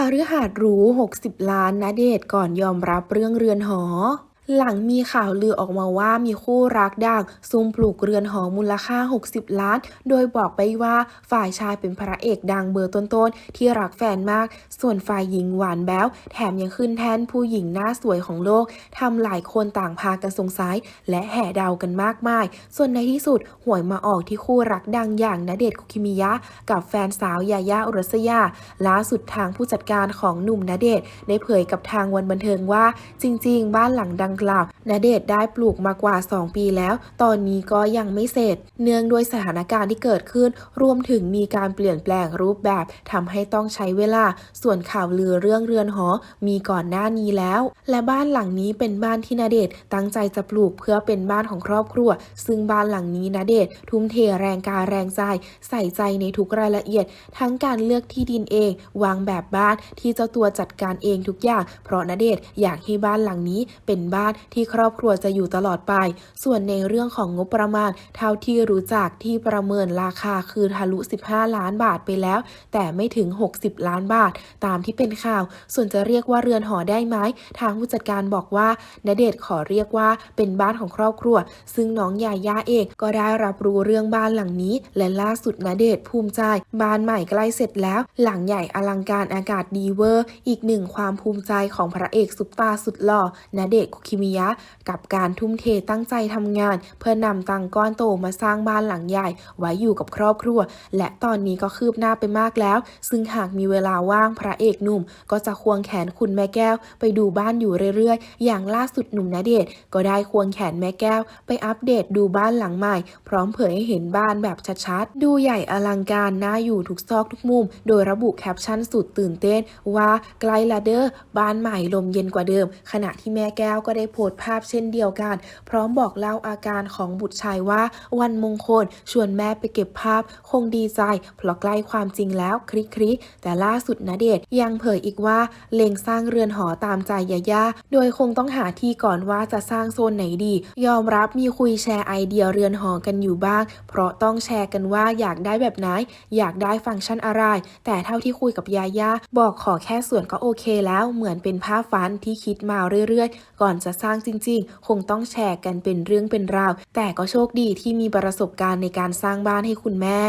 คฤหาสน์หรู 60 ล้านณเดชก่อนยอมรับเรื่องเรือนหอ หลังมีข่าวลือออกมาว่ามีคู่รักดังซุ่มปลูกเรือนหอมูลค่า 60 ล้าน โดยบอกไปว่าฝ่ายชายเป็นพระเอกดังเบอร์ต้นๆ ที่รักแฟนมาก ส่วนฝ่ายหญิงหวานแบ๊วแถมยังขึ้นแทนผู้หญิงหน้าสวยของโลกทำหลายคนต่างพากันสงสัยและแห่เดากันมากมาย ส่วนในที่สุดหวยมาออกที่คู่รักดังอย่างณเดชน์คุกิมิยะ กับแฟนสาวยายาอุรัสยาล่าสุดทางผู้จัดการของหนุ่มณเดชน์ได้เผยกับทางวันบันเทิงว่า จริง ๆ บ้านหลังดังกล่าวณเดชได้ปลูกมากว่า 2 ปีแล้ว ตอนนี้ก็ยังไม่เสร็จ เนื่องด้วยสถานการณ์ที่เกิดขึ้น รวมถึงมีการเปลี่ยนแปลงรูปแบบทำให้ต้องใช้เวลา ส่วนข่าวลือเรื่องเรือนหอ มีก่อนหน้านี้แล้ว และบ้านหลังนี้เป็นบ้านที่ณเดชตั้งใจจะปลูกเพื่อเป็นบ้านของครอบครัว ซึ่งบ้านหลังนี้ณเดชทุ่มเทแรงกายแรงใจ ใส่ใจในทุกรายละเอียด ทั้งการเลือกที่ดินเอง วางแบบบ้านที่เจ้าตัวจัดการเองทุกอย่าง เพราะณเดชอยากให้บ้านหลังนี้เป็นบ้านที่ครอบครัวจะอยู่ตลอดไป ส่วนในเรื่องของงบประมาณ เท่าที่รู้จักที่ประเมินราคาคือทะลุ 15 ล้านบาทไปแล้ว แต่ไม่ถึง 60 ล้านบาท ตามที่เป็นข่าว ส่วนจะเรียกว่าเรือนหอได้ไหม ทางผู้จัดการบอกว่าณเดชน์ขอเรียกว่าเป็นบ้านของครอบครัว ซึ่งน้องยาย่าเองก็ได้รับรู้เรื่องบ้านหลังนี้ และล่าสุดณเดชน์ภูมิใจ บ้านใหม่ใกล้เสร็จแล้ว หลังใหญ่อลังการอากาศดีเวอร์ อีกหนึ่งความภูมิใจของพระเอกซุปตาสุดหล่อณเดชน์คุกิมิยะ กับการทุ่มเทตั้งใจทำงาน เพื่อนำตังก้อนโตมาสร้างบ้านหลังใหญ่ ไว้อยู่กับครอบครัว และตอนนี้ก็คืบหน้าไปมากแล้ว ซึ่งหากมีเวลาว่างพระเอกหนุ่ม ก็จะควงแขนคุณแม่แก้ว ไปดูบ้านอยู่เรื่อยๆ อย่างล่าสุดหนุ่มณเดชน์ก็ได้ควงแขนแม่แก้ว ไปอัปเดตดูบ้านหลังใหม่ พร้อมเผยให้เห็นบ้านแบบชัดๆ ดูใหญ่อลังการน่าอยู่ทุกซอกทุกมุม โดยระบุแคปชั่นสุดตื่นเต้นว่าไกลละเด้อบ้านใหม่ลมเย็นกว่าเดิม ขณะที่แม่แก้วก็ได้โพสต์ภาพเช่นเดียวกัน พร้อมบอกเล่าอาการของบุตรชายว่า วันมงคล ชวนแม่ไปเก็บภาพ คงดีใจ เพราะใกล้ความจริงแล้วคลิกคลิแต่ล่าสุดณเดชยังเผยอีกว่าเล็งสร้างเรือนหอตามใจยาย่าโดยคงต้องหาที่ก่อนว่าจะสร้างโซนไหนดี ยอมรับมีคุยแชร์ไอเดียเรือนหอกันอยู่บ้าง เพราะต้องแชร์กันว่าอยากได้แบบไหน อยากได้ฟังก์ชันอะไร แต่เท่าที่คุยกับยาย่าบอกขอแค่ส่วนก็โอเคแล้วเหมือนเป็นภาพฝันที่คิดมาเรื่อยๆ ก่อนจะสร้างจริง ๆ คงต้องแชร์กันเป็นเรื่องเป็นราว แต่ก็โชคดีที่มีประสบการณ์ในการสร้างบ้านให้คุณแม่